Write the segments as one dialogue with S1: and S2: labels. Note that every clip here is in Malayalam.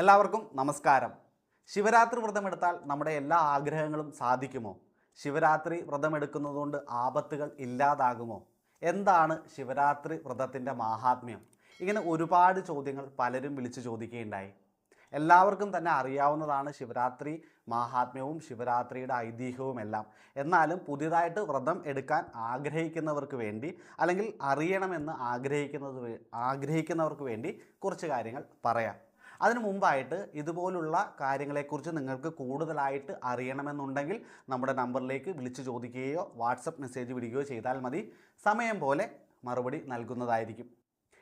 S1: എല്ലാവർക്കും നമസ്കാരം. ശിവരാത്രി വ്രതമെടുത്താൽ നമ്മുടെ എല്ലാ ആഗ്രഹങ്ങളും സാധിക്കുമോ? ശിവരാത്രി വ്രതമെടുക്കുന്നതുകൊണ്ട് ആപത്തുകൾ ഇല്ലാതാകുമോ? എന്താണ് ശിവരാത്രി വ്രതത്തിന്റെ മാഹാത്മ്യം? ഇങ്ങനെ ഒരുപാട് ചോദ്യങ്ങൾ പലരും വിളിച്ചു ചോദിക്കുകയുണ്ടായി. എല്ലാവർക്കും തന്നെ അറിയാവുന്നതാണ് ശിവരാത്രി മാഹാത്മ്യവും ശിവരാത്രിയുടെ ഐതിഹ്യവും എല്ലാം എന്നാലും പുതിയതായിട്ട് വ്രതം എടുക്കാൻ ആഗ്രഹിക്കുന്നവർക്ക് വേണ്ടി അല്ലെങ്കിൽ അറിയണമെന്ന് ആഗ്രഹിക്കുന്നത് ആഗ്രഹിക്കുന്നവർക്ക് വേണ്ടി കുറച്ച് കാര്യങ്ങൾ പറയാം. അതിനു മുമ്പായിട്ട് ഇതുപോലുള്ള കാര്യങ്ങളെക്കുറിച്ച് നിങ്ങൾക്ക് കൂടുതലായിട്ട് അറിയണമെന്നുണ്ടെങ്കിൽ നമ്മുടെ നമ്പറിലേക്ക് വിളിച്ചു ചോദിക്കുകയോ വാട്സപ്പ് മെസ്സേജ് വിടുകയോ ചെയ്താൽ മതി. സമയം പോലെ മറുപടി നൽകുന്നതായിരിക്കും.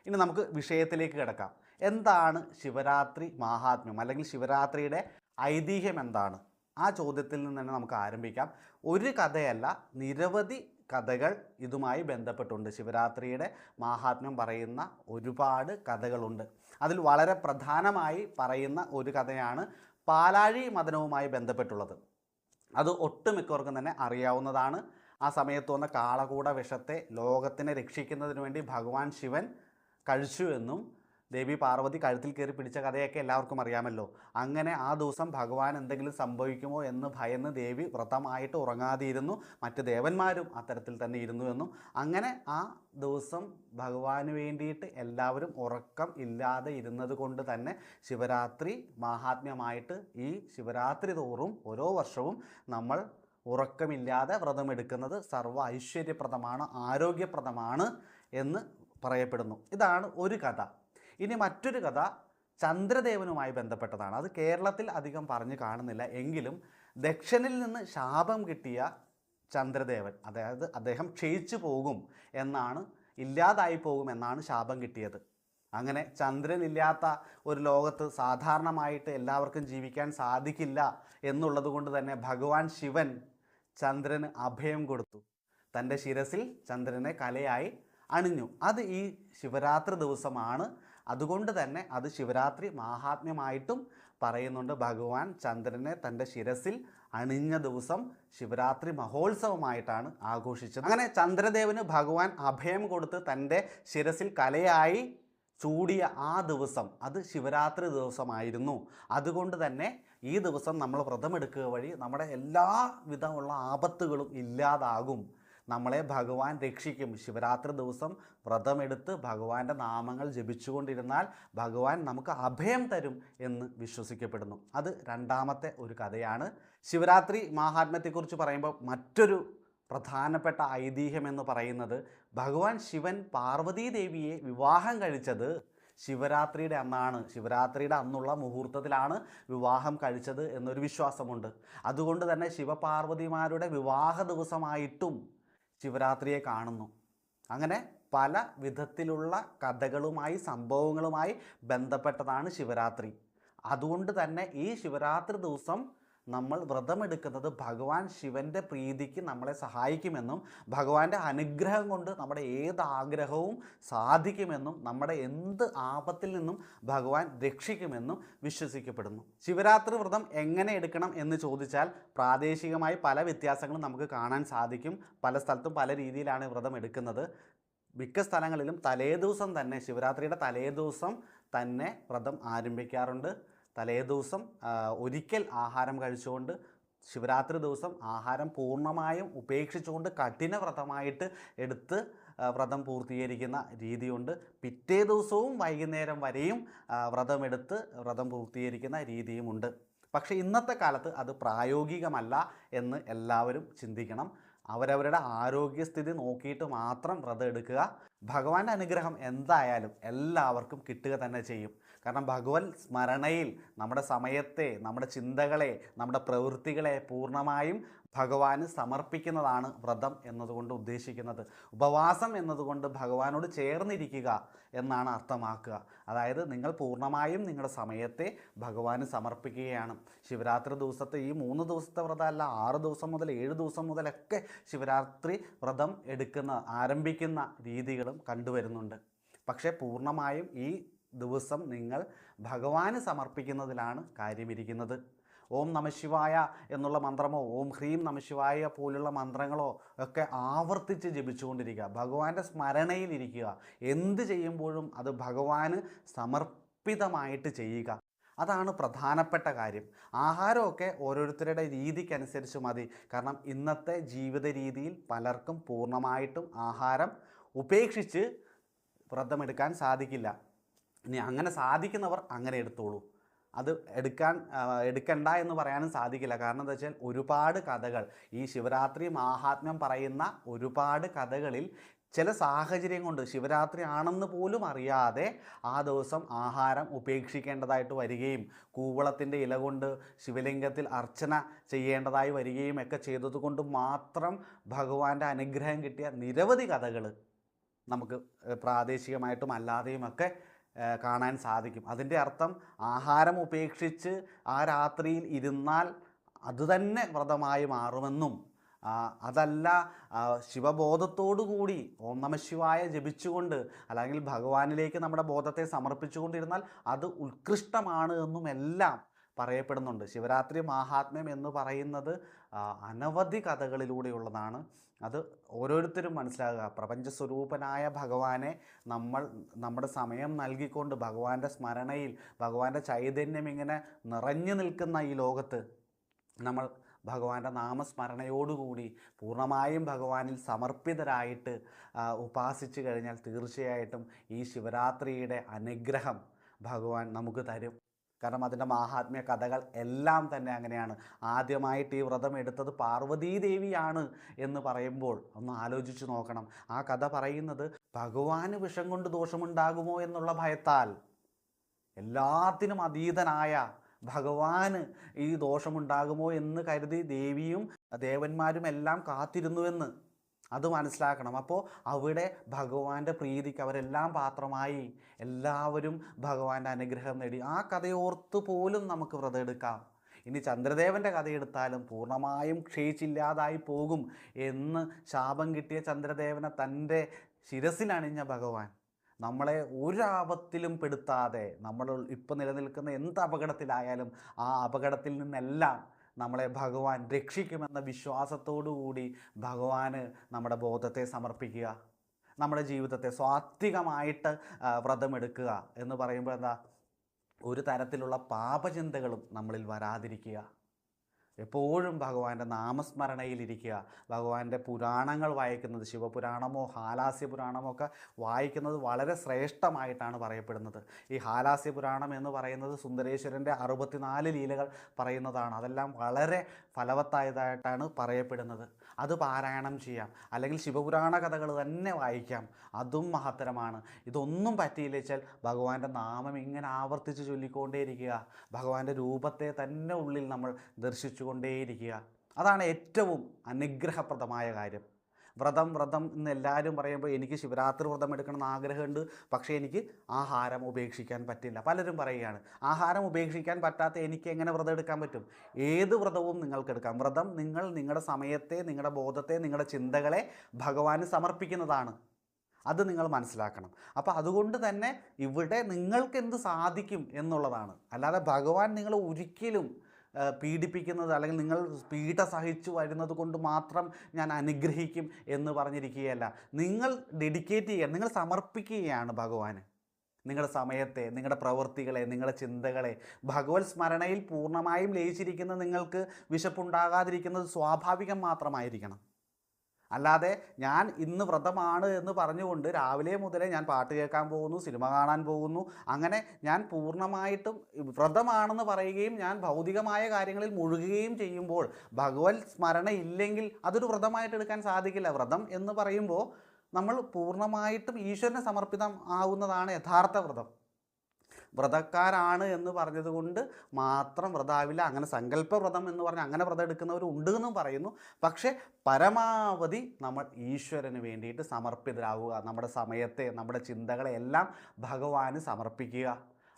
S1: ഇനി നമുക്ക് വിഷയത്തിലേക്ക് കിടക്കാം. എന്താണ് ശിവരാത്രി മഹാത്മ്യം? അല്ലെങ്കിൽ ശിവരാത്രിയുടെ ഐതിഹ്യം എന്താണ്? ആ ചോദ്യത്തിൽ നിന്ന് തന്നെ നമുക്ക് ആരംഭിക്കാം. ഒരു കഥയല്ല നിരവധി കഥകൾ ഇതുമായി ബന്ധപ്പെട്ടുണ്ട്. ശിവരാത്രിയുടെ മാഹാത്മ്യം പറയുന്ന ഒരുപാട് കഥകളുണ്ട്. അതിൽ വളരെ പ്രധാനമായി പറയുന്ന ഒരു കഥയാണ് പാലാഴി മദനവുമായി ബന്ധപ്പെട്ടുള്ളത്. അത് ഒട്ടുമിക്കവർക്കും തന്നെ അറിയാവുന്നതാണ്. ആ സമയത്ത് വന്ന കാളകൂട വിഷത്തെ ലോകത്തിനെ രക്ഷിക്കുന്നതിന് വേണ്ടി ഭഗവാൻ ശിവൻ കഴിച്ചു എന്നും ദേവി പാർവതി കഴുത്തിൽ കയറി പിടിച്ച കഥയൊക്കെ എല്ലാവർക്കും അറിയാമല്ലോ. അങ്ങനെ ആ ദിവസം ഭഗവാൻ എന്തെങ്കിലും സംഭവിക്കുമോ എന്ന് ഭയന്ന് ദേവി വ്രതമായിട്ട് ഉറങ്ങാതിരുന്നു. മറ്റ് ദേവന്മാരും അത്തരത്തിൽ തന്നെ ഇരുന്നു എന്നും അങ്ങനെ ആ ദിവസം ഭഗവാന് വേണ്ടിയിട്ട് എല്ലാവരും ഉറക്കം ഇല്ലാതെ ഇരുന്നത് കൊണ്ട് തന്നെ ശിവരാത്രി മാഹാത്മ്യമായിട്ട് ഈ ശിവരാത്രി തോറും ഓരോ വർഷവും നമ്മൾ ഉറക്കമില്ലാതെ വ്രതമെടുക്കുന്നത് സർവ ഐശ്വര്യപ്രദമാണ് ആരോഗ്യപ്രദമാണ് എന്ന് പറയപ്പെടുന്നു. ഇതാണ് ഒരു കഥ. ഇനി മറ്റൊരു കഥ ചന്ദ്രദേവനുമായി ബന്ധപ്പെട്ടതാണ്. അത് കേരളത്തിൽ അധികം പറഞ്ഞു കാണുന്നില്ല. എങ്കിലും ദക്ഷിണിൽ നിന്ന് ശാപം കിട്ടിയ ചന്ദ്രദേവൻ അതായത് അദ്ദേഹം ക്ഷയിച്ചു പോകും എന്നാണ് ഇല്ലാതായി പോകും എന്നാണ് ശാപം കിട്ടിയത്. അങ്ങനെ ചന്ദ്രനില്ലാത്ത ഒരു ലോകത്ത് സാധാരണമായിട്ട് എല്ലാവർക്കും ജീവിക്കാൻ സാധിക്കില്ല എന്നുള്ളത് കൊണ്ട് തന്നെ ഭഗവാൻ ശിവൻ ചന്ദ്രന് അഭയം കൊടുത്തു. തന്റെ ശിരസിൽ ചന്ദ്രനെ കലയായി അണിഞ്ഞു. അത് ഈ ശിവരാത്രി ദിവസമാണ് അതുകൊണ്ട് തന്നെ അത് ശിവരാത്രി മാഹാത്മ്യമായിട്ടും പറയുന്നുണ്ട്. ഭഗവാൻ ചന്ദ്രനെ തന്റെ ശിരസിൽ അണിഞ്ഞ ദിവസം ശിവരാത്രി മഹോത്സവമായിട്ടാണ് ആഘോഷിച്ചത്. അങ്ങനെ ചന്ദ്രദേവന് ഭഗവാൻ അഭയം കൊടുത്ത് തന്റെ ശിരസിൽ കലയായി ചൂടിയ ആ ദിവസം അത് ശിവരാത്രി ദിവസമായിരുന്നു. അതുകൊണ്ട് തന്നെ ഈ ദിവസം നമ്മൾ വ്രതമെടുക്കുക വഴി നമ്മുടെ എല്ലാവിധമുള്ള ആപത്തുകളും ഇല്ലാതാകും. നമ്മളെ ഭഗവാൻ രക്ഷിക്കും. ശിവരാത്രി ദിവസം വ്രതമെടുത്ത് ഭഗവാന്റെ നാമങ്ങൾ ജപിച്ചുകൊണ്ടിരുന്നാൽ ഭഗവാൻ നമുക്ക് അഭയം തരും എന്ന് വിശ്വസിക്കപ്പെടുന്നു. അത് രണ്ടാമത്തെ ഒരു കഥയാണ്. ശിവരാത്രി മഹാത്മ്യത്തെക്കുറിച്ച് പറയുമ്പോൾ മറ്റൊരു പ്രധാനപ്പെട്ട ഐതിഹ്യം എന്ന് പറയുന്നത് ഭഗവാൻ ശിവൻ പാർവതീദേവിയെ വിവാഹം കഴിച്ചത് ശിവരാത്രിയുടെ അന്നാണ്. ശിവരാത്രിയുടെ അന്നുള്ള മുഹൂർത്തത്തിലാണ് വിവാഹം കഴിച്ചത് എന്നൊരു വിശ്വാസമുണ്ട്. അതുകൊണ്ട് തന്നെ ശിവപാർവതിമാരുടെ വിവാഹ ദിവസമായിട്ടും ശിവരാത്രിയെ കാണുന്നു. അങ്ങനെ പല വിധത്തിലുള്ള കഥകളുമായി സംഭവങ്ങളുമായി ബന്ധപ്പെട്ടതാണ് ശിവരാത്രി. അതുകൊണ്ട് തന്നെ ഈ ശിവരാത്രി ദിവസം നമ്മൾ വ്രതമെടുക്കുന്നത് ഭഗവാൻ ശിവന്റെ പ്രീതിക്ക് നമ്മളെ സഹായിക്കുമെന്നും ഭഗവാന്റെ അനുഗ്രഹം കൊണ്ട് നമ്മുടെ ഏത് ആഗ്രഹവും സാധിക്കുമെന്നും നമ്മുടെ എന്ത് ആപത്തിൽ നിന്നും ഭഗവാൻ രക്ഷിക്കുമെന്നും വിശ്വസിക്കപ്പെടുന്നു. ശിവരാത്രി വ്രതം എങ്ങനെ എടുക്കണം എന്ന് ചോദിച്ചാൽ പ്രാദേശികമായി പല വ്യത്യാസങ്ങളും നമുക്ക് കാണാൻ സാധിക്കും. പല സ്ഥലത്തും പല രീതിയിലാണ് വ്രതം എടുക്കുന്നത്. മിക്ക സ്ഥലങ്ങളിലും തലേദിവസം തന്നെ ശിവരാത്രിയുടെ തലേദിവസം തന്നെ വ്രതം ആരംഭിക്കാറുണ്ട്. തലേദിവസം ദിവസം ഒരിക്കൽ ആഹാരം കഴിച്ചുകൊണ്ട് ശിവരാത്രി ദിവസം ആഹാരം പൂർണമായും ഉപേക്ഷിച്ചുകൊണ്ട് കഠിനവ്രതമായിട്ട് എടുത്ത് വ്രതം പൂർത്തീകരിക്കുന്ന രീതിയുണ്ട്. പിറ്റേ ദിവസവും വൈകുന്നേരം വരെയും വ്രതമെടുത്ത് വ്രതം പൂർത്തീകരിക്കുന്ന രീതിയുമുണ്ട്. പക്ഷേ ഇന്നത്തെ കാലത്ത് അത് പ്രായോഗികമല്ല എന്ന് എല്ലാവരും ചിന്തിക്കണം. അവരവരുടെ ആരോഗ്യസ്ഥിതി നോക്കിയിട്ട് മാത്രം വ്രതം എടുക്കുക ഭഗവാന്റെ അനുഗ്രഹം എന്തായാലും എല്ലാവർക്കും കിട്ടുക തന്നെ ചെയ്യും. കാരണം ഭഗവത് സ്മരണയിൽ നമ്മുടെ സമയത്തെ നമ്മുടെ ചിന്തകളെ നമ്മുടെ പ്രവൃത്തികളെ പൂർണമായും ഭഗവാന് സമർപ്പിക്കുന്നതാണ് വ്രതം എന്നതുകൊണ്ട് ഉദ്ദേശിക്കുന്നത്. ഉപവാസം എന്നതുകൊണ്ട് ഭഗവാനോട് ചേർന്നിരിക്കുക എന്നാണ് അർത്ഥമാക്കുക. അതായത് നിങ്ങൾ പൂർണമായും നിങ്ങളുടെ സമയത്തെ ഭഗവാന് സമർപ്പിക്കുകയാണ്. ശിവരാത്രി ദിവസത്തെ ഈ മൂന്ന് ദിവസത്തെ വ്രതമല്ല ആറ് ദിവസം മുതൽ ഏഴ് ദിവസം മുതലൊക്കെ ശിവരാത്രി വ്രതം എടുക്കുന്ന ആരംഭിക്കുന്ന രീതികളും കണ്ടുവരുന്നുണ്ട്. പക്ഷേ പൂർണമായും ഈ ദിവസം നിങ്ങൾ ഭഗവാന് സമർപ്പിക്കുന്നതിലാണ് കാര്യമിരിക്കുന്നത്. ഓം നമശിവായ എന്നുള്ള മന്ത്രമോ ഓം ഹ്രീം നമശിവായ പോലുള്ള മന്ത്രങ്ങളോ ഒക്കെ ആവർത്തിച്ച് ജപിച്ചുകൊണ്ടിരിക്കുക. ഭഗവാന്റെ സ്മരണയിലിരിക്കുക എന്ത് ചെയ്യുമ്പോഴും അത് ഭഗവാന് സമർപ്പിതമായിട്ട് ചെയ്യുക. അതാണ് പ്രധാനപ്പെട്ട കാര്യം. ആഹാരമൊക്കെ ഓരോരുത്തരുടെ രീതിക്കനുസരിച്ച് മതി. കാരണം ഇന്നത്തെ ജീവിത രീതിയിൽ പലർക്കും പൂർണമായിട്ടും ആഹാരം ഉപേക്ഷിച്ച് വ്രതമെടുക്കാൻ സാധിക്കില്ല. ഇനി അങ്ങനെ സാധിക്കുന്നവർ അങ്ങനെ എടുത്തോളൂ. അത് എടുക്കാൻ എടുക്കണ്ട എന്ന് പറയാനും സാധിക്കില്ല. കാരണം എന്താ വെച്ചാൽ ഒരുപാട് കഥകൾ ഈ ശിവരാത്രി മാഹാത്മ്യം പറയുന്ന ഒരുപാട് കഥകളിൽ ചില സാഹചര്യം കൊണ്ട് ശിവരാത്രി ആണെന്ന് പോലും അറിയാതെ ആ ദിവസം ആഹാരം ഉപേക്ഷിക്കേണ്ടതായിട്ട് വരികയും കൂവളത്തിന്റെ ഇല കൊണ്ട് ശിവലിംഗത്തിൽ അർച്ചന ചെയ്യേണ്ടതായി വരികയും ഒക്കെ ചെയ്തതുകൊണ്ട് മാത്രം ഭഗവാന്റെ അനുഗ്രഹം കിട്ടിയ നിരവധി കഥകൾ നമുക്ക് പ്രാദേശികമായിട്ടും അല്ലാതെയും ഒക്കെ ഏഹ്, കാണാൻ സാധിക്കും. അതിന്റെ അർത്ഥം ആഹാരം ഉപേക്ഷിച്ച് ആ രാത്രിയിൽ ഇരുന്നാൽ അതുതന്നെ വ്രതമായി മാറുമെന്നും അതല്ല ശിവബോധത്തോടു കൂടി ഓം നമ ശിവായ ജപിച്ചുകൊണ്ട് അല്ലെങ്കിൽ ഭഗവാനിലേക്ക് നമ്മുടെ ബോധത്തെ സമർപ്പിച്ചുകൊണ്ടിരുന്നാൽ അത് ഉത്കൃഷ്ടമാണ് എന്നും എല്ലാം പറയപ്പെടുന്നുണ്ട്. ശിവരാത്രി മാഹാത്മ്യം എന്ന് പറയുന്നത് അനവധി കഥകളിലൂടെയുള്ളതാണ്. അത് ഓരോരുത്തരും മനസ്സിലാകുക പ്രപഞ്ച സ്വരൂപനായ ഭഗവാനെ നമ്മൾ നമ്മുടെ സമയം നൽകിക്കൊണ്ട് ഭഗവാന്റെ സ്മരണയിൽ ഭഗവാന്റെ ചൈതന്യം ഇങ്ങനെ നിറഞ്ഞു നിൽക്കുന്ന ഈ ലോകത്ത് നമ്മൾ ഭഗവാന്റെ നാമസ്മരണയോടുകൂടി പൂർണമായും ഭഗവാനിൽ സമർപ്പിതരായിട്ട് ഉപാസിച്ചു കഴിഞ്ഞാൽ തീർച്ചയായിട്ടും ഈ ശിവരാത്രിയുടെ അനുഗ്രഹം ഭഗവാൻ നമുക്ക് തരും. കാരണം അതിന്റെ മാഹാത്മ്യ കഥകൾ എല്ലാം തന്നെ അങ്ങനെയാണ്. ആദ്യമായിട്ട് ഈ വ്രതം എടുത്തത് പാർവതീദേവിയാണ് എന്ന് പറയുമ്പോൾ ഒന്ന് ആലോചിച്ച് നോക്കണം. ആ കഥ പറയുന്നത് ഭഗവാന് വിഷം കൊണ്ട് ദോഷമുണ്ടാകുമോ എന്നുള്ള ഭയത്താൽ. എല്ലാത്തിനും അതീതനായ ഭഗവാന് ഈ ദോഷമുണ്ടാകുമോ എന്ന് കരുതി ദേവിയും ദേവന്മാരും എല്ലാം കാത്തിരുന്നുവെന്ന്. അത് മനസ്സിലാക്കണം. അപ്പോൾ അവിടെ ഭഗവാന്റെ പ്രീതിക്ക് അവരെല്ലാം പാത്രമായി. എല്ലാവരും ഭഗവാന്റെ അനുഗ്രഹം നേടി. ആ കഥയോർത്ത് പോലും നമുക്ക് വ്രതം എടുക്കാം. ഇനി ചന്ദ്രദേവന്റെ കഥയെടുത്താലും പൂർണമായും ക്ഷയിച്ചില്ലാതായി പോകും എന്ന് ശാപം കിട്ടിയ ചന്ദ്രദേവനെ തന്റെ ശിരസിലണിഞ്ഞ ഭഗവാൻ. നമ്മളെ ഒരാപത്തിലും പെടുത്താതെ നമ്മൾ ഇപ്പം നിലനിൽക്കുന്ന എന്ത് അപകടത്തിലായാലും ആ അപകടത്തിൽ നിന്നെല്ലാം നമ്മളെ ഭഗവാൻ രക്ഷിക്കുമെന്ന വിശ്വാസത്തോടുകൂടി ഭഗവാന് നമ്മുടെ ബോധത്തെ സമർപ്പിക്കുക നമ്മുടെ ജീവിതത്തെ സ്വാത്വികമായിട്ട് വ്രതമെടുക്കുക എന്ന് പറയുമ്പോൾ എന്താ? ഒരു തരത്തിലുള്ള പാപചിന്തകളും നമ്മളിൽ വരാതിരിക്കുക. എപ്പോഴും ഭഗവാന്റെ നാമസ്മരണയിലിരിക്കുക ഭഗവാന്റെ പുരാണങ്ങൾ വായിക്കുന്നത് ശിവപുരാണമോ ഹാലാസ്യ പുരാണമോ ഒക്കെ വായിക്കുന്നത് വളരെ ശ്രേഷ്ഠമായിട്ടാണ് പറയപ്പെടുന്നത്. ഈ ഹാലാസ്യ പുരാണം എന്ന് പറയുന്നത് സുന്ദരേശ്വരന്റെ അറുപത്തിനാല് ലീലകൾ പറയുന്നതാണ്. അതെല്ലാം വളരെ ഫലവത്തായതായിട്ടാണ് പറയപ്പെടുന്നത്. അത് പാരായണം ചെയ്യാം. അല്ലെങ്കിൽ ശിവപുരാണ കഥകൾ തന്നെ വായിക്കാം. അതും മഹത്തരമാണ്. ഇതൊന്നും പറ്റിയില്ല വെച്ചാൽ ഭഗവാന്റെ നാമം ഇങ്ങനെ ആവർത്തിച്ച് ചൊല്ലിക്കൊണ്ടേയിരിക്കുക. ഭഗവാന്റെ രൂപത്തെ തന്നെ ഉള്ളിൽ നമ്മൾ ദർശിച്ചുകൊണ്ടേയിരിക്കുക. അതാണ് ഏറ്റവും അനുഗ്രഹപ്രദമായ കാര്യം. വ്രതം വ്രതം എന്ന് എല്ലാവരും പറയുമ്പോൾ എനിക്ക് ശിവരാത്രി വ്രതം എടുക്കണം എന്ന് ആഗ്രഹമുണ്ട്. പക്ഷേ എനിക്ക് ആഹാരം ഉപേക്ഷിക്കാൻ പറ്റില്ല. പലരും പറയുകയാണ് ആഹാരം ഉപേക്ഷിക്കാൻ പറ്റാത്ത എനിക്ക് എങ്ങനെ വ്രതം എടുക്കാൻ പറ്റും? ഏത് വ്രതവും നിങ്ങൾക്ക് എടുക്കാം. വ്രതം നിങ്ങൾ നിങ്ങളുടെ സമയത്തെ നിങ്ങളുടെ ബോധത്തെ നിങ്ങളുടെ ചിന്തകളെ ഭഗവാന് സമർപ്പിക്കുന്നതാണ്. അത് നിങ്ങൾ മനസ്സിലാക്കണം. അപ്പോൾ അതുകൊണ്ട് തന്നെ ഇവിടെ നിങ്ങൾക്ക് എന്ത് സാധിക്കും എന്നുള്ളതാണ്. അല്ലാതെ ഭഗവാൻ നിങ്ങൾ ഒരിക്കലും പീഡിപ്പിക്കുന്നത് അല്ലെങ്കിൽ നിങ്ങൾ പീഡ സഹിച്ചു വരുന്നത് കൊണ്ട് മാത്രം ഞാൻ അനുഗ്രഹിക്കും എന്ന് പറഞ്ഞിരിക്കുകയല്ല. നിങ്ങൾ ഡെഡിക്കേറ്റ് ചെയ്യുക നിങ്ങൾ സമർപ്പിക്കുകയാണ് ഭഗവാന്. നിങ്ങളുടെ സമയത്തെ നിങ്ങളുടെ പ്രവൃത്തികളെ നിങ്ങളുടെ ചിന്തകളെ. ഭഗവത് സ്മരണയിൽ പൂർണമായും ലയിച്ചിരിക്കുന്ന നിങ്ങൾക്ക് വിശപ്പുണ്ടാകാതിരിക്കുന്നത് സ്വാഭാവികം മാത്രമായിരിക്കണം. അല്ലാതെ ഞാൻ ഇന്ന് വ്രതമാണ് എന്ന് പറഞ്ഞുകൊണ്ട് രാവിലെ മുതലേ ഞാൻ പാട്ട് കേൾക്കാൻ പോകുന്നു സിനിമ കാണാൻ പോകുന്നു. അങ്ങനെ ഞാൻ പൂർണമായിട്ടും വ്രതമാണെന്ന് പറയുകയും ഞാൻ ഭൗതികമായ കാര്യങ്ങളിൽ മുഴുകുകയും ചെയ്യുമ്പോൾ ഭഗവത് സ്മരണ ഇല്ലെങ്കിൽ അതൊരു വ്രതമായിട്ട് എടുക്കാൻ സാധിക്കില്ല. വ്രതം എന്ന് പറയുമ്പോൾ നമ്മൾ പൂർണമായിട്ടും ഈശ്വരന് സമർപ്പിതം ആവുന്നതാണ് യഥാർത്ഥ വ്രതം. വ്രതക്കാരാണ് എന്ന് പറഞ്ഞതുകൊണ്ട് മാത്രം വ്രതാവില്ല അങ്ങനെ സങ്കല്പ വ്രതം എന്ന് പറഞ്ഞ് അങ്ങനെ വ്രതം എടുക്കുന്നവരുണ്ട് എന്നും പറയുന്നു. പക്ഷേ പരമാവധി നമ്മൾ ഈശ്വരന് വേണ്ടിയിട്ട് സമർപ്പിതരാകുക നമ്മുടെ സമയത്തെ നമ്മുടെ ചിന്തകളെ എല്ലാം ഭഗവാന് സമർപ്പിക്കുക.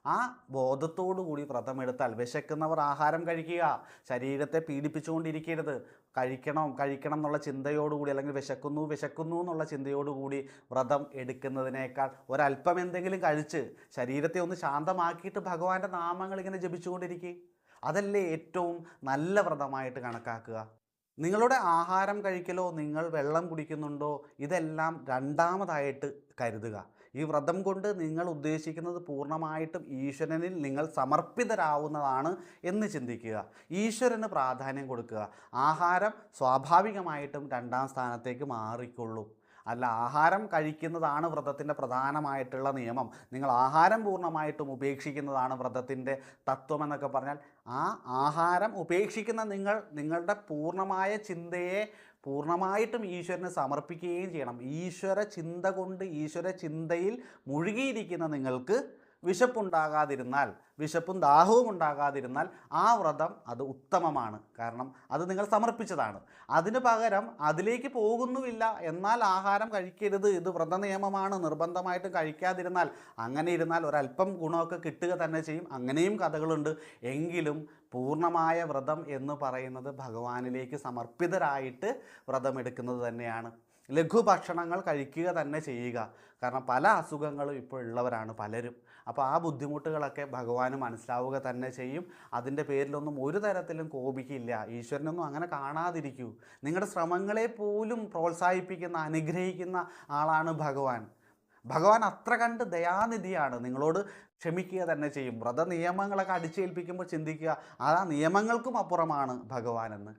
S1: ആ ബോധത്തോടു കൂടി വ്രതമെടുത്താൽ വിശക്കുന്നവർ ആഹാരം കഴിക്കുക. ശരീരത്തെ പീഡിപ്പിച്ചുകൊണ്ടിരിക്കരുത്. കഴിക്കണം കഴിക്കണം എന്നുള്ള ചിന്തയോടുകൂടി അല്ലെങ്കിൽ വിശക്കുന്നു വിശക്കുന്നു എന്നുള്ള ചിന്തയോടുകൂടി വ്രതം എടുക്കുന്നതിനേക്കാൾ ഒരല്പം എന്തെങ്കിലും കഴിച്ച് ശരീരത്തെ ഒന്ന് ശാന്തമാക്കിയിട്ട് ഭഗവാന്റെ നാമങ്ങൾ ഇങ്ങനെ ജപിച്ചുകൊണ്ടിരിക്കുക അതല്ലേ ഏറ്റവും നല്ല വ്രതമായിട്ട് കണക്കാക്കുക. നിങ്ങളുടെ ആഹാരം കഴിക്കലോ നിങ്ങൾ വെള്ളം കുടിക്കുന്നുണ്ടോ ഇതെല്ലാം രണ്ടാമതായിട്ട് കരുതുക. ഈ വ്രതം കൊണ്ട് നിങ്ങൾ ഉദ്ദേശിക്കുന്നത് പൂർണമായിട്ടും ഈശ്വരനിൽ നിങ്ങൾ സമർപ്പിതരാവുന്നതാണ് എന്ന് ചിന്തിക്കുക. ഈശ്വരന് പ്രാധാന്യം കൊടുക്കുക. ആഹാരം സ്വാഭാവികമായിട്ടും രണ്ടാം സ്ഥാനത്തേക്ക് മാറിക്കൊള്ളും. അല്ല ആഹാരം കഴിക്കുന്നതാണ് വ്രതത്തിന്റെ പ്രധാനമായിട്ടുള്ള നിയമം. നിങ്ങൾ ആഹാരം പൂർണമായിട്ടും ഉപേക്ഷിക്കുന്നതാണ് വ്രതത്തിന്റെ തത്വം എന്നൊക്കെ പറഞ്ഞാൽ ആ ആഹാരം ഉപേക്ഷിക്കുന്ന നിങ്ങൾ നിങ്ങളുടെ പൂർണമായ ചിന്തയെ പൂർണമായിട്ടും ഈശ്വരനെ സമർപ്പിക്കുകയും ചെയ്യണം. ഈശ്വര ചിന്ത കൊണ്ട് ഈശ്വര ചിന്തയിൽ മുഴുകിയിരിക്കുന്ന നിങ്ങൾക്ക് വിശപ്പുണ്ടാകാതിരുന്നാൽ വിശപ്പും ദാഹവും ഉണ്ടാകാതിരുന്നാൽ ആ വ്രതം അത് ഉത്തമമാണ്. കാരണം അത് നിങ്ങൾ സമർപ്പിച്ചതാണ്. അതിന് പകരം അതിലേക്ക് പോകുന്നുമില്ല. എന്നാൽ ആഹാരം കഴിക്കരുത്. ഇത് വ്രത നിയമമാണ്. നിർബന്ധമായിട്ടും കഴിക്കാതിരുന്നാൽ അങ്ങനെ ഇരുന്നാൽ ഒരല്പം ഗുണമൊക്കെ കിട്ടുക തന്നെ ചെയ്യും. അങ്ങനെയും കഥകളുണ്ട്. എങ്കിലും പൂർണമായ വ്രതം എന്ന് പറയുന്നത് ഭഗവാനിലേക്ക് സമർപ്പിതരായിട്ട് വ്രതമെടുക്കുന്നത് തന്നെയാണ്. ലഘുഭക്ഷണങ്ങൾ കഴിക്കുക തന്നെ ചെയ്യുക. കാരണം പല അസുഖങ്ങളും ഇപ്പോൾ ഉള്ളവരാണ് പലരും. അപ്പോൾ ആ ബുദ്ധിമുട്ടുകളൊക്കെ ഭഗവാന് മനസ്സിലാവുക തന്നെ ചെയ്യും. അതിന്റെ പേരിലൊന്നും ഒരു തരത്തിലും കോപിക്കില്ല. ഈശ്വരനൊന്നും അങ്ങനെ കാണാതിരിക്കൂ. നിങ്ങളുടെ ശ്രമങ്ങളെ പോലും പ്രോത്സാഹിപ്പിക്കുന്ന അനുഗ്രഹിക്കുന്ന ആളാണ് ഭഗവാൻ. ഭഗവാൻ അത്ര കണ്ട് ദയാനിധിയാണ്. നിങ്ങളോട് ക്ഷമിക്കുക തന്നെ ചെയ്യും. വ്രത നിയമങ്ങളൊക്കെ അടിച്ചേൽപ്പിക്കുമ്പോൾ ചിന്തിക്കുക ആ നിയമങ്ങൾക്കും അപ്പുറമാണ് ഭഗവാനെന്ന്.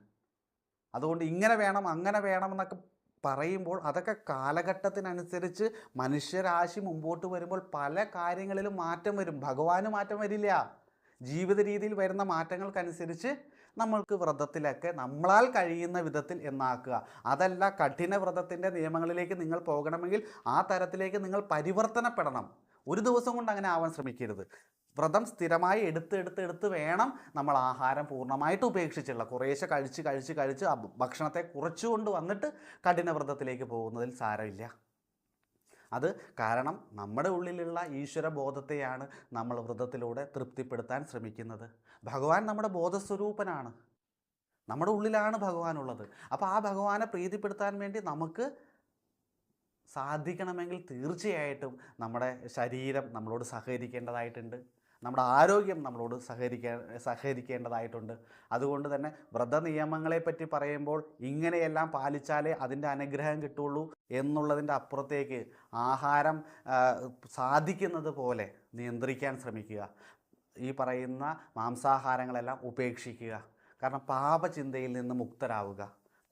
S1: അതുകൊണ്ട് ഇങ്ങനെ വേണം അങ്ങനെ വേണം എന്നൊക്കെ പറയുമ്പോൾ അതൊക്കെ കാലഘട്ടത്തിനനുസരിച്ച് മനുഷ്യരാശി മുമ്പോട്ട് വരുമ്പോൾ പല കാര്യങ്ങളിലും മാറ്റം വരും. ഭഗവാന് മാറ്റം വരില്ല. ജീവിത രീതിയിൽ വരുന്ന മാറ്റങ്ങൾക്കനുസരിച്ച് നമ്മൾക്ക് വ്രതത്തിലൊക്കെ നമ്മളാൽ കഴിയുന്ന വിധത്തിൽ എന്നാക്കുക. അതല്ല കഠിന വ്രതത്തിന്റെ നിയമങ്ങളിലേക്ക് നിങ്ങൾ പോകണമെങ്കിൽ ആ തരത്തിലേക്ക് നിങ്ങൾ പരിവർത്തനപ്പെടണം. ഒരു ദിവസം കൊണ്ട് അങ്ങനെ ആവാൻ ശ്രമിക്കരുത്. വ്രതം സ്ഥിരമായി എടുത്ത് എടുത്ത് എടുത്ത് വേണം നമ്മൾ ആഹാരം പൂർണമായിട്ട് ഉപേക്ഷിച്ചുള്ള. കുറേശ്ശെ കഴിച്ച് കഴിച്ച് കഴിച്ച് ഭക്ഷണത്തെ കുറച്ചുകൊണ്ട് വന്നിട്ട് കഠിന വ്രതത്തിലേക്ക് പോകുന്നതിൽ സാരമില്ല. അത് കാരണം നമ്മുടെ ഉള്ളിലുള്ള ഈശ്വര ബോധത്തെയാണ് നമ്മൾ വ്രതത്തിലൂടെ തൃപ്തിപ്പെടുത്താൻ ശ്രമിക്കുന്നത്. ഭഗവാൻ നമ്മുടെ ബോധസ്വരൂപനാണ്. നമ്മുടെ ഉള്ളിലാണ് ഭഗവാനുള്ളത് അപ്പോൾ ആ ഭഗവാനെ പ്രീതിപ്പെടുത്താൻ വേണ്ടി നമുക്ക് സാധിക്കണമെങ്കിൽ തീർച്ചയായിട്ടും നമ്മുടെ ശരീരം നമ്മളോട് സഹകരിക്കേണ്ടതായിട്ടുണ്ട്. നമ്മുടെ ആരോഗ്യം നമ്മളോട് സഹകരിക്കേ സഹകരിക്കേണ്ടതായിട്ടുണ്ട്. അതുകൊണ്ട് തന്നെ വ്രത നിയമങ്ങളെ പറ്റി പറയുമ്പോൾ ഇങ്ങനെയെല്ലാം പാലിച്ചാലേ അതിന്റെ അനുഗ്രഹം കിട്ടുള്ളൂ എന്നുള്ളതിന്റെ അപ്പുറത്തേക്ക് ആഹാരം സാധിക്കുന്നത് പോലെ നിയന്ത്രിക്കാൻ ശ്രമിക്കുക. ഈ പറയുന്ന മാംസാഹാരങ്ങളെല്ലാം ഉപേക്ഷിക്കുക. കാരണം പാപചിന്തയിൽ നിന്ന് മുക്തരാവുക.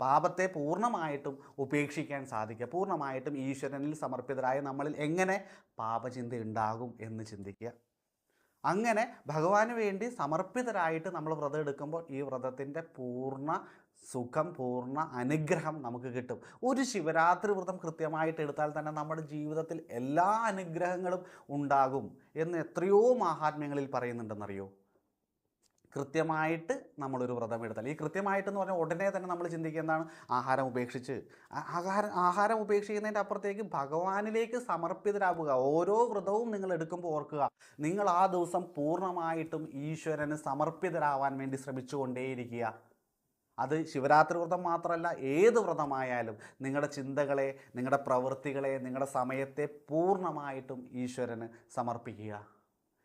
S1: പാപത്തെ പൂർണമായിട്ടും ഉപേക്ഷിക്കാൻ സാധിക്കുക. പൂർണമായിട്ടും ഈശ്വരനിൽ സമർപ്പിതരായ നമ്മളിൽ എങ്ങനെ പാപചിന്ത ഉണ്ടാകും എന്ന് ചിന്തിക്കുക. അങ്ങനെ ഭഗവാന് വേണ്ടി സമർപ്പിതരായിട്ട് നമ്മൾ വ്രതം എടുക്കുമ്പോൾ ഈ വ്രതത്തിന്റെ പൂർണ സുഖം പൂർണ അനുഗ്രഹം നമുക്ക് കിട്ടും. ഒരു ശിവരാത്രി വ്രതം കൃത്യമായിട്ട് എടുത്താൽ തന്നെ നമ്മുടെ ജീവിതത്തിൽ എല്ലാ അനുഗ്രഹങ്ങളും ഉണ്ടാകും എന്ന് എത്രയോ മഹാത്മ്യങ്ങളിൽ പറയുന്നുണ്ടെന്നറിയോ? കൃത്യമായിട്ട് നമ്മളൊരു വ്രതം എടുത്താൽ. ഈ കൃത്യമായിട്ട് എന്ന് പറഞ്ഞാൽ ഉടനെ തന്നെ നമ്മൾ ചിന്തിക്കുന്നതാണ് ആഹാരം ഉപേക്ഷിച്ച്. ആഹാരം ആഹാരം ഉപേക്ഷിക്കുന്നതിന്റെ അപ്പുറത്തേക്ക് ഭഗവാനിലേക്ക് സമർപ്പിതരാകുക ഓരോ വ്രതവും നിങ്ങൾ എടുക്കുമ്പോൾ ഓർക്കുക നിങ്ങൾ ആ ദിവസം പൂർണമായിട്ടും ഈശ്വരന് സമർപ്പിതരാവാൻ വേണ്ടി ശ്രമിച്ചുകൊണ്ടേയിരിക്കുക. അത് ശിവരാത്രി വ്രതം മാത്രമല്ല ഏത് വ്രതമായാലും നിങ്ങളുടെ ചിന്തകളെ നിങ്ങളുടെ പ്രവൃത്തികളെ നിങ്ങളുടെ സമയത്തെ പൂർണമായിട്ടും ഈശ്വരന് സമർപ്പിക്കുക.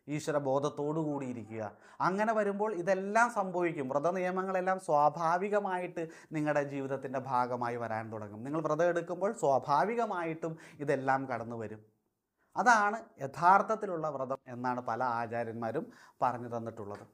S1: ഈശ്വര ബോധത്തോടു കൂടിയിരിക്കുക അങ്ങനെ വരുമ്പോൾ ഇതെല്ലാം സംഭവിക്കും. വ്രത നിയമങ്ങളെല്ലാം സ്വാഭാവികമായിട്ട് നിങ്ങളുടെ ജീവിതത്തിന്റെ ഭാഗമായി വരാൻ തുടങ്ങും. നിങ്ങൾ വ്രതം എടുക്കുമ്പോൾ സ്വാഭാവികമായിട്ടും ഇതെല്ലാം കടന്നു വരും. അതാണ് യഥാർത്ഥത്തിലുള്ള വ്രതം എന്നാണ് പല ആചാര്യന്മാരും പറഞ്ഞു തന്നിട്ടുള്ളത്.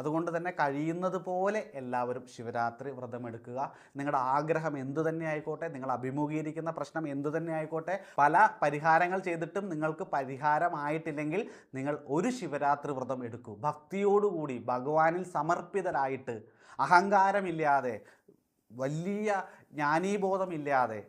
S1: അതുകൊണ്ട് തന്നെ കഴിയുന്നത് പോലെ എല്ലാവരും ശിവരാത്രി വ്രതമെടുക്കുക. നിങ്ങളുടെ ആഗ്രഹം എന്തു തന്നെ ആയിക്കോട്ടെ നിങ്ങൾ അഭിമുഖീകരിക്കുന്ന പ്രശ്നം എന്തു തന്നെ ആയിക്കോട്ടെ പല പരിഹാരങ്ങൾ ചെയ്തിട്ടും നിങ്ങൾക്ക് പരിഹാരമായിട്ടില്ലെങ്കിൽ നിങ്ങൾ ഒരു ശിവരാത്രി വ്രതം എടുക്കൂ. ഭക്തിയോടുകൂടി ഭഗവാനിൽ സമർപ്പിതരായിട്ട് അഹങ്കാരമില്ലാതെ വലിയ ജ്ഞാനീബോധമില്ലാതെ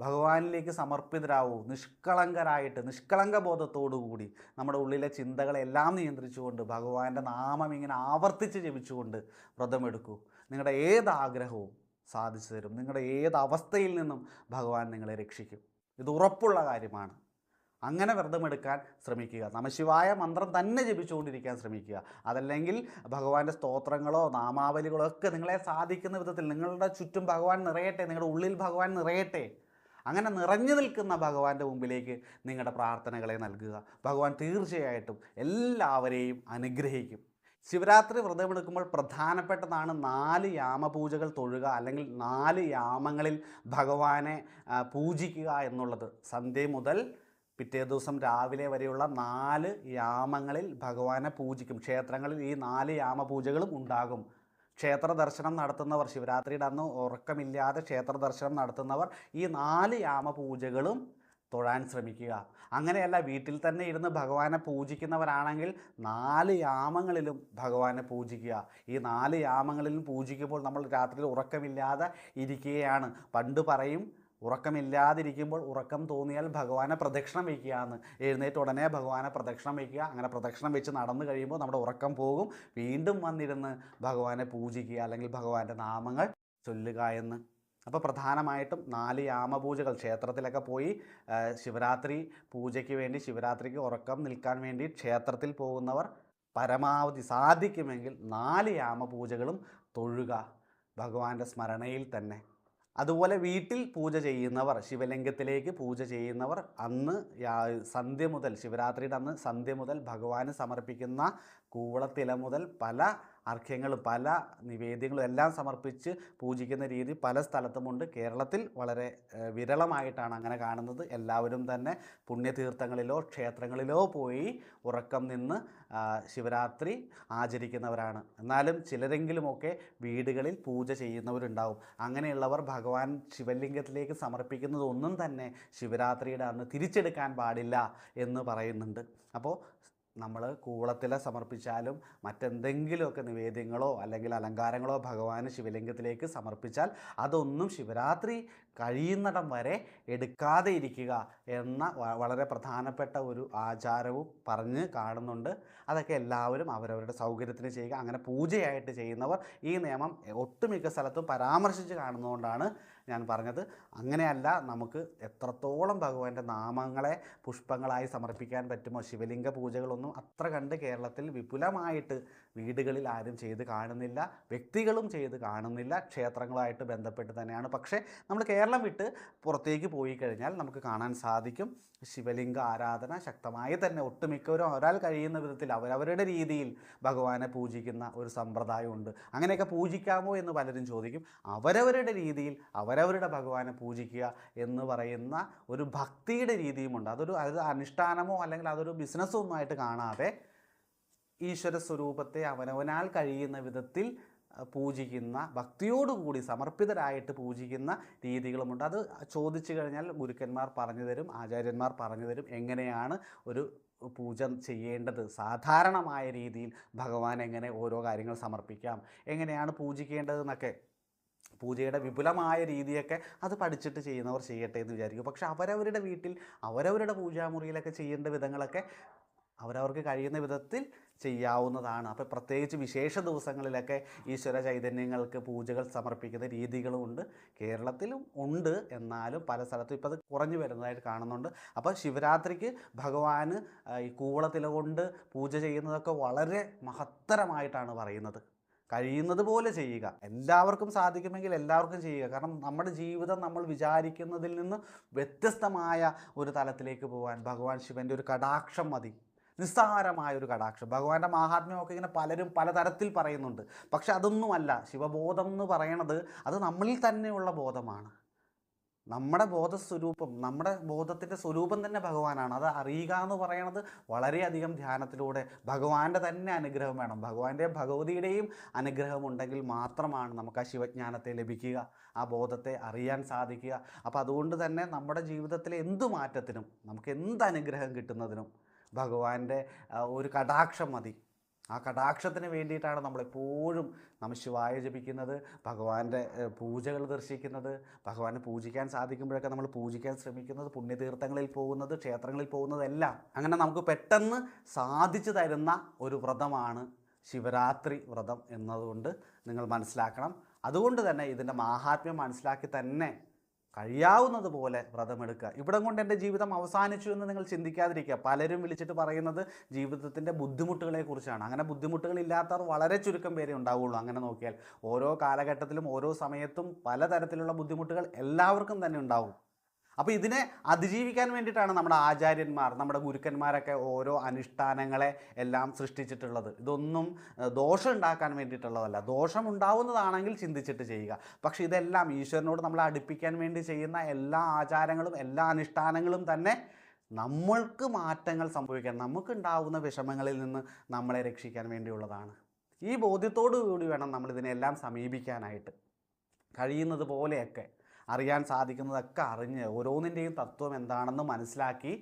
S1: ഭഗവാനിലേക്ക് സമർപ്പിതരാവൂ. നിഷ്കളങ്കരായിട്ട് നിഷ്കളങ്ക ബോധത്തോടുകൂടി നമ്മുടെ ഉള്ളിലെ ചിന്തകളെല്ലാം നിയന്ത്രിച്ചുകൊണ്ട് ഭഗവാന്റെ നാമം ഇങ്ങനെ ആവർത്തിച്ച് ജപിച്ചുകൊണ്ട് വ്രതമെടുക്കൂ. നിങ്ങളുടെ ഏത് ആഗ്രഹവും സാധിച്ചു തരും. നിങ്ങളുടെ ഏത് അവസ്ഥയിൽ നിന്നും ഭഗവാൻ നിങ്ങളെ രക്ഷിക്കും. ഇത് ഉറപ്പുള്ള കാര്യമാണ്. അങ്ങനെ വ്രതമെടുക്കാൻ ശ്രമിക്കുക. നമശിവായ മന്ത്രം തന്നെ ജപിച്ചുകൊണ്ടിരിക്കാൻ ശ്രമിക്കുക. അതല്ലെങ്കിൽ ഭഗവാന്റെ സ്തോത്രങ്ങളോ നാമാവലികളോ ഒക്കെ നിങ്ങളെ സാധിക്കുന്ന വിധത്തിൽ നിങ്ങളുടെ ചുറ്റും ഭഗവാൻ നിറയട്ടെ. നിങ്ങളുടെ ഉള്ളിൽ ഭഗവാൻ നിറയട്ടെ. അങ്ങനെ നിറഞ്ഞു നിൽക്കുന്ന ഭഗവാന്റെ മുമ്പിലേക്ക് നിങ്ങളുടെ പ്രാർത്ഥനകളെ നൽകുക. ഭഗവാൻ തീർച്ചയായിട്ടും എല്ലാവരെയും അനുഗ്രഹിക്കും. ശിവരാത്രി വ്രതമെടുക്കുമ്പോൾ പ്രധാനപ്പെട്ടതാണ് നാല് യാമപൂജകൾ തൊഴുക അല്ലെങ്കിൽ നാല് യാമങ്ങളിൽ ഭഗവാനെ പൂജിക്കുക എന്നുള്ളത്. സന്ധ്യ മുതൽ പിറ്റേ ദിവസം രാവിലെ വരെയുള്ള നാല് യാമങ്ങളിൽ ഭഗവാനെ പൂജിക്കും. ക്ഷേത്രങ്ങളിൽ ഈ നാല് യാമപൂജകളും ഉണ്ടാകും. ക്ഷേത്ര ദർശനം നടത്തുന്നവർ ശിവരാത്രിയുടെ അന്ന് ഉറക്കമില്ലാതെ ക്ഷേത്ര ദർശനം നടത്തുന്നവർ ഈ നാല് യാമപൂജകളും തൊഴാൻ ശ്രമിക്കുക. അങ്ങനെയല്ല വീട്ടിൽ തന്നെ ഇരുന്ന് ഭഗവാനെ പൂജിക്കുന്നവരാണെങ്കിൽ നാല് യാമങ്ങളിലും ഭഗവാനെ പൂജിക്കുക. ഈ നാല് യാമങ്ങളിലും പൂജിക്കുമ്പോൾ നമ്മൾ രാത്രിയിൽ ഉറക്കമില്ലാതെ ഇരിക്കുകയാണ്. പണ്ട് പറയും ഉറക്കമില്ലാതിരിക്കുമ്പോൾ ഉറക്കം തോന്നിയാൽ ഭഗവാനെ പ്രദക്ഷിണം വയ്ക്കുക എന്ന് എഴുന്നേറ്റ് ഉടനെ ഭഗവാനെ പ്രദക്ഷിണം വയ്ക്കുക. അങ്ങനെ പ്രദക്ഷിണം വെച്ച് നടന്നു കഴിയുമ്പോൾ നമ്മുടെ ഉറക്കം പോകും. വീണ്ടും വന്നിരുന്ന് ഭഗവാനെ പൂജിക്കുക അല്ലെങ്കിൽ ഭഗവാന്റെ നാമങ്ങൾ ചൊല്ലുക എന്ന്. അപ്പോൾ പ്രധാനമായിട്ടും നാല് യാമപൂജകൾ. ക്ഷേത്രത്തിലൊക്കെ പോയി ശിവരാത്രി പൂജയ്ക്ക് വേണ്ടി ശിവരാത്രിക്ക് ഉറക്കം നിൽക്കാൻ വേണ്ടി ക്ഷേത്രത്തിൽ പോകുന്നവർ പരമാവധി സാധിക്കുമെങ്കിൽ നാല് യാമപൂജകളും തൊഴുക. ഭഗവാന്റെ സ്മരണയിൽ തന്നെ. അതുപോലെ വീട്ടിൽ പൂജ ചെയ്യുന്നവർ ശിവലിംഗത്തിലേക്ക് പൂജ ചെയ്യുന്നവർ അന്ന് സന്ധ്യ മുതൽ ശിവരാത്രിയുടെ അന്ന് സന്ധ്യ മുതൽ ഭഗവാന് സമർപ്പിക്കുന്ന കൂവളത്തില മുതൽ പല അർഘ്യങ്ങളും പല നിവേദ്യങ്ങളും എല്ലാം സമർപ്പിച്ച് പൂജിക്കുന്ന രീതി പല സ്ഥലത്തുമുണ്ട്. കേരളത്തിൽ വളരെ വിരളമായിട്ടാണ് അങ്ങനെ കാണുന്നത്. എല്ലാവരും തന്നെ പുണ്യതീർത്ഥങ്ങളിലോ ക്ഷേത്രങ്ങളിലോ പോയി ഉറക്കം നിന്ന് ശിവരാത്രി ആചരിക്കുന്നവരാണ്. എന്നാലും ചിലരെങ്കിലുമൊക്കെ വീടുകളിൽ പൂജ ചെയ്യുന്നവരുണ്ടാവും. അങ്ങനെയുള്ളവർ ഭഗവാൻ ശിവലിംഗത്തിലേക്ക് സമർപ്പിക്കുന്നതൊന്നും തന്നെ ശിവരാത്രിയുടെ അന്ന് തിരിച്ചെടുക്കാൻ പാടില്ല എന്ന് പറയുന്നുണ്ട്. അപ്പോൾ നമ്മൾ കൂവളത്തില സമർപ്പിച്ചാലും മറ്റെന്തെങ്കിലുമൊക്കെ നിവേദ്യങ്ങളോ അല്ലെങ്കിൽ അലങ്കാരങ്ങളോ ഭഗവാന് ശിവലിംഗത്തിലേക്ക് സമർപ്പിച്ചാൽ അതൊന്നും ശിവരാത്രി കഴിയുന്നിടം വരെ എടുക്കാതെ ഇരിക്കുക എന്ന വളരെ പ്രധാനപ്പെട്ട ഒരു ആചാരവും പറഞ്ഞ് കാണുന്നുണ്ട്. അതൊക്കെ എല്ലാവരും അവരവരുടെ സൗകര്യത്തിന് ചെയ്യുക. അങ്ങനെ പൂജയായിട്ട് ചെയ്യുന്നവർ ഈ നിയമം ഒട്ടുമിക്ക സ്ഥലത്തും പരാമർശിച്ച് കാണുന്നതുകൊണ്ടാണ് ഞാൻ പറഞ്ഞത്. അങ്ങനെയല്ല നമുക്ക് എത്രത്തോളം ഭഗവാന്റെ നാമങ്ങളെ പുഷ്പങ്ങളായി സമർപ്പിക്കാൻ പറ്റുമോ? ശിവലിംഗ പൂജകളൊന്നും അത്ര കണ്ട് കേരളത്തിൽ വിപുലമായിട്ട് വീടുകളിൽ ആരും ചെയ്ത് കാണുന്നില്ല വ്യക്തികളും ചെയ്ത് കാണുന്നില്ല ക്ഷേത്രങ്ങളായിട്ട് ബന്ധപ്പെട്ട് തന്നെയാണ്. പക്ഷേ നമ്മൾ കേരളം വിട്ട് പുറത്തേക്ക് പോയി കഴിഞ്ഞാൽ നമുക്ക് കാണാൻ സാധിക്കും. ശിവലിംഗ ആരാധന ശക്തമായി തന്നെ ഒട്ടുമിക്കവരും ഒരാൾ കഴിയുന്ന വിധത്തിൽ അവരവരുടെ രീതിയിൽ ഭഗവാനെ പൂജിക്കുന്ന ഒരു സമ്പ്രദായമുണ്ട്. അങ്ങനെയൊക്കെ പൂജിക്കാമോ എന്ന് പലരും ചോദിക്കും. അവരവരുടെ രീതിയിൽ അവരവരുടെ ഭഗവാനെ പൂജിക്കുക എന്ന് പറയുന്ന ഒരു ഭക്തിയുടെ രീതിയുമുണ്ട്. അതൊരു അത് അനുഷ്ഠാനമോ അല്ലെങ്കിൽ അതൊരു ബിസിനസ്സോ ഒന്നും ആയിട്ട് കാണാതെ ഈശ്വര സ്വരൂപത്തെ അവനവനാൽ കഴിയുന്ന വിധത്തിൽ പൂജിക്കുന്ന ഭക്തിയോടുകൂടി സമർപ്പിതരായിട്ട് പൂജിക്കുന്ന രീതികളുമുണ്ട്. അത് ചോദിച്ചു കഴിഞ്ഞാൽ ഗുരുക്കന്മാർ പറഞ്ഞു തരും ആചാര്യന്മാർ പറഞ്ഞു തരും എങ്ങനെയാണ് ഒരു പൂജ ചെയ്യേണ്ടത്? സാധാരണമായ രീതിയിൽ ഭഗവാൻ എങ്ങനെ ഓരോ കാര്യങ്ങൾ സമർപ്പിക്കാം? എങ്ങനെയാണ് പൂജിക്കേണ്ടതെന്നൊക്കെ. പൂജയുടെ വിപുലമായ രീതിയൊക്കെ അത് പഠിച്ചിട്ട് ചെയ്യുന്നവർ ചെയ്യട്ടെ എന്ന് വിചാരിക്കും. പക്ഷെ അവരവരുടെ വീട്ടിൽ അവരവരുടെ പൂജാമുറിയിലൊക്കെ ചെയ്യേണ്ട വിധങ്ങളൊക്കെ അവരവർക്ക് കഴിയുന്ന വിധത്തിൽ ചെയ്യാവുന്നതാണ്. അപ്പോൾ പ്രത്യേകിച്ച് വിശേഷ ദിവസങ്ങളിലൊക്കെ ഈശ്വര ചൈതന്യങ്ങൾക്ക് പൂജകൾ സമർപ്പിക്കുന്ന രീതികളും ഉണ്ട്. കേരളത്തിലും ഉണ്ട്. എന്നാലും പല സ്ഥലത്തും ഇപ്പോൾ അത് കുറഞ്ഞു വരുന്നതായിട്ട് കാണുന്നുണ്ട്. അപ്പോൾ ശിവരാത്രിക്ക് ഭഗവാന് ആ, ഈ കൂവളത്തില കൊണ്ട് പൂജ ചെയ്യുന്നതൊക്കെ വളരെ മഹത്തരമായിട്ടാണ് പറയുന്നത്. കഴിയുന്നത് പോലെ ചെയ്യുക. എല്ലാവർക്കും സാധിക്കുമെങ്കിൽ എല്ലാവർക്കും ചെയ്യുക. കാരണം നമ്മുടെ ജീവിതം നമ്മൾ വിചാരിക്കുന്നതിൽ നിന്ന് വ്യത്യസ്തമായ ഒരു തലത്തിലേക്ക് പോകാൻ ഭഗവാൻ ശിവന്റെ ഒരു കടാക്ഷം മതി. നിസ്സാരമായ ഒരു കടാക്ഷം. ഭഗവാന്റെ മാഹാത്മ്യമൊക്കെ ഇങ്ങനെ പലരും പലതരത്തിൽ പറയുന്നുണ്ട്. പക്ഷെ അതൊന്നുമല്ല. ശിവബോധം എന്ന് പറയണത് അത് നമ്മളിൽ തന്നെയുള്ള ബോധമാണ്. നമ്മുടെ ബോധസ്വരൂപം നമ്മുടെ ബോധത്തിന്റെ സ്വരൂപം തന്നെ ഭഗവാനാണ്. അത് അറിയുക എന്ന് പറയണത് വളരെയധികം ധ്യാനത്തിലൂടെ ഭഗവാന്റെ തന്നെ അനുഗ്രഹം വേണം. ഭഗവാന്റെ ഭഗവതിയുടെയും അനുഗ്രഹം ഉണ്ടെങ്കിൽ മാത്രമാണ് നമുക്ക് ആ ശിവജ്ഞാനത്തെ ലഭിക്കുക ആ ബോധത്തെ അറിയാൻ സാധിക്കുക. അപ്പോൾ അതുകൊണ്ട് തന്നെ നമ്മുടെ ജീവിതത്തിലെ എന്ത് മാറ്റത്തിനും നമുക്ക് എന്ത് അനുഗ്രഹം കിട്ടുന്നതിനും ഭഗവാന്റെ ഒരു കടാക്ഷം മതി. ആ കടാക്ഷത്തിന് വേണ്ടിയിട്ടാണ് നമ്മളെപ്പോഴും നമ്മൾ ശിവായ ജപിക്കുന്നത് ഭഗവാന്റെ പൂജകൾ ദർശിക്കുന്നത് ഭഗവാനെ പൂജിക്കാൻ സാധിക്കുമ്പോഴൊക്കെ നമ്മൾ പൂജിക്കാൻ ശ്രമിക്കുന്നത് പുണ്യതീർത്ഥങ്ങളിൽ പോകുന്നത് ക്ഷേത്രങ്ങളിൽ പോകുന്നതെല്ലാം അങ്ങനെ നമുക്ക് പെട്ടെന്ന് സാധിച്ചു തരുന്ന ഒരു വ്രതമാണ് ശിവരാത്രി വ്രതം എന്നതുകൊണ്ട് നിങ്ങൾ മനസ്സിലാക്കണം. അതുകൊണ്ട് തന്നെ ഇതിന്റെ മാഹാത്മ്യം മനസ്സിലാക്കി തന്നെ കഴിയാവുന്നത് പോലെ വ്രതമെടുക്കുക. ഇവിടം കൊണ്ട് എന്റെ ജീവിതം അവസാനിച്ചു എന്ന് നിങ്ങൾ ചിന്തിക്കാതിരിക്കുക. പലരും വിളിച്ചിട്ട് പറയുന്നത് ജീവിതത്തിന്റെ ബുദ്ധിമുട്ടുകളെക്കുറിച്ചാണ്. അങ്ങനെ ബുദ്ധിമുട്ടുകളില്ലാത്തവർ വളരെ ചുരുക്കം പേരെ ഉണ്ടാവുള്ളൂ അങ്ങനെ നോക്കിയാൽ ഓരോ കാലഘട്ടത്തിലും ഓരോ സമയത്തും പലതരത്തിലുള്ള ബുദ്ധിമുട്ടുകൾ എല്ലാവർക്കും തന്നെ ഉണ്ടാവും. അപ്പോൾ ഇതിനെ അതിജീവിക്കാൻ വേണ്ടിയിട്ടാണ് നമ്മുടെ ആചാര്യന്മാർ നമ്മുടെ ഗുരുക്കന്മാരൊക്കെ ഓരോ അനുഷ്ഠാനങ്ങളെ എല്ലാം സൃഷ്ടിച്ചിട്ടുള്ളത്. ഇതൊന്നും ദോഷം ഉണ്ടാക്കാൻ വേണ്ടിയിട്ടുള്ളതല്ല. ദോഷം ഉണ്ടാവുന്നതാണെങ്കിൽ ചിന്തിച്ചിട്ട് ചെയ്യുക. പക്ഷേ ഇതെല്ലാം ഈശ്വരനോട് നമ്മളെ അടുപ്പിക്കാൻ വേണ്ടി ചെയ്യുന്ന എല്ലാ ആചാരങ്ങളും എല്ലാ അനുഷ്ഠാനങ്ങളും തന്നെ നമ്മൾക്ക് മാറ്റങ്ങൾ സംഭവിക്കാൻ നമുക്കുണ്ടാവുന്ന വിഷമങ്ങളിൽ നിന്ന് നമ്മളെ രക്ഷിക്കാൻ വേണ്ടിയുള്ളതാണ്. ഈ ബോധ്യത്തോടു കൂടി വേണം നമ്മൾ ഇതിനെല്ലാം സമീപിക്കാനായിട്ട്. കഴിയുന്നത് പോലെയൊക്കെ. അറിയാൻ സാധിക്കുന്നതൊക്കെ അറിഞ്ഞ് ഓരോന്നിന്റെയും തത്വം എന്താണെന്ന് മനസ്സിലാക്കി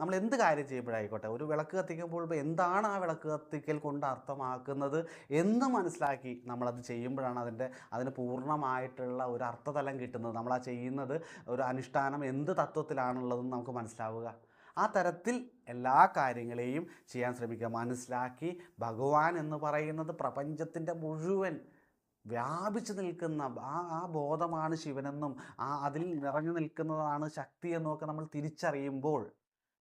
S1: നമ്മൾ എന്ത് കാര്യം ചെയ്യുമ്പോഴായിക്കോട്ടെ ഒരു വിളക്ക് കത്തിക്കുമ്പോൾ എന്താണ് ആ വിളക്ക് കത്തിക്കൽ കൊണ്ട് അർത്ഥമാക്കുന്നത് എന്ന് മനസ്സിലാക്കി നമ്മളത് ചെയ്യുമ്പോഴാണ് അതിന്റെ അതിന് പൂർണമായിട്ടുള്ള ഒരു അർത്ഥതലം കിട്ടുന്നത്. നമ്മൾ ആ ചെയ്യുന്നത് ഒരു അനുഷ്ഠാനം എന്ത് തത്വത്തിലാണുള്ളതെന്ന് നമുക്ക് മനസ്സിലാവുക. ആ തരത്തിൽ എല്ലാ കാര്യങ്ങളെയും ചെയ്യാൻ ശ്രമിക്കുക. മനസ്സിലാക്കി ഭഗവാൻ എന്ന് പറയുന്നത് പ്രപഞ്ചത്തിന്റെ മുഴുവൻ വ്യാപിച്ചു നിൽക്കുന്ന ആ ആ ബോധമാണ് ശിവനെന്നും ആ അതിൽ നിറഞ്ഞു നിൽക്കുന്നതാണ് ശക്തി എന്നൊക്കെ നമ്മൾ തിരിച്ചറിയുമ്പോൾ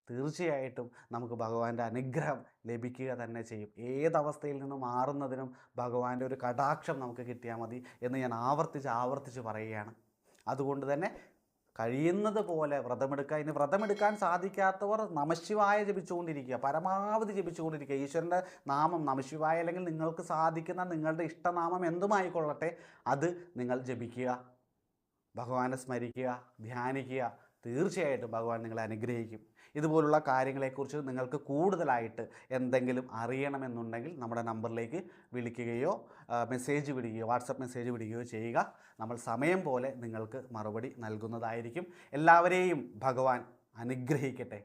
S1: തീർച്ചയായിട്ടും നമുക്ക് ഭഗവാന്റെ അനുഗ്രഹം ലഭിക്കുക തന്നെ ചെയ്യും. ഏതവസ്ഥയിൽ നിന്ന് മാറുന്നതിനും ഭഗവാന്റെ ഒരു കടാക്ഷം നമുക്ക് കിട്ടിയാൽ മതി എന്ന് ഞാൻ ആവർത്തിച്ച് ആവർത്തിച്ച് പറയുകയാണ്. അതുകൊണ്ട് തന്നെ കഴിയുന്നത് പോലെ വ്രതമെടുക്കുക. ഇനി വ്രതമെടുക്കാൻ സാധിക്കാത്തവർ നമശിവായ ജപിച്ചുകൊണ്ടിരിക്കുക. പരമാവധി ജപിച്ചുകൊണ്ടിരിക്കുക. ഈശ്വരന്റെ നാമം നമശിവായ അല്ലെങ്കിൽ നിങ്ങൾക്ക് സാധിക്കുന്ന നിങ്ങളുടെ ഇഷ്ടനാമം എന്തുമായിക്കൊള്ളട്ടെ അത് നിങ്ങൾ ജപിക്കുക. ഭഗവാനെ സ്മരിക്കുക ധ്യാനിക്കുക. തീർച്ചയായിട്ടും ഭഗവാൻ നിങ്ങളെ അനുഗ്രഹിക്കും. ഇതുപോലുള്ള കാര്യങ്ങളെക്കുറിച്ച് നിങ്ങൾക്ക് കൂടുതലായിട്ട് എന്തെങ്കിലും അറിയണമെന്നുണ്ടെങ്കിൽ നമ്മുടെ നമ്പറിലേക്ക് വിളിക്കുകയോ മെസ്സേജ് വിടുകയോ വാട്സപ്പ് മെസ്സേജ് വിടുകയോ ചെയ്യുക. നമ്മൾ സമയം പോലെ നിങ്ങൾക്ക് മറുപടി നൽകുന്നതായിരിക്കും. എല്ലാവരെയും ഭഗവാൻ അനുഗ്രഹിക്കട്ടെ.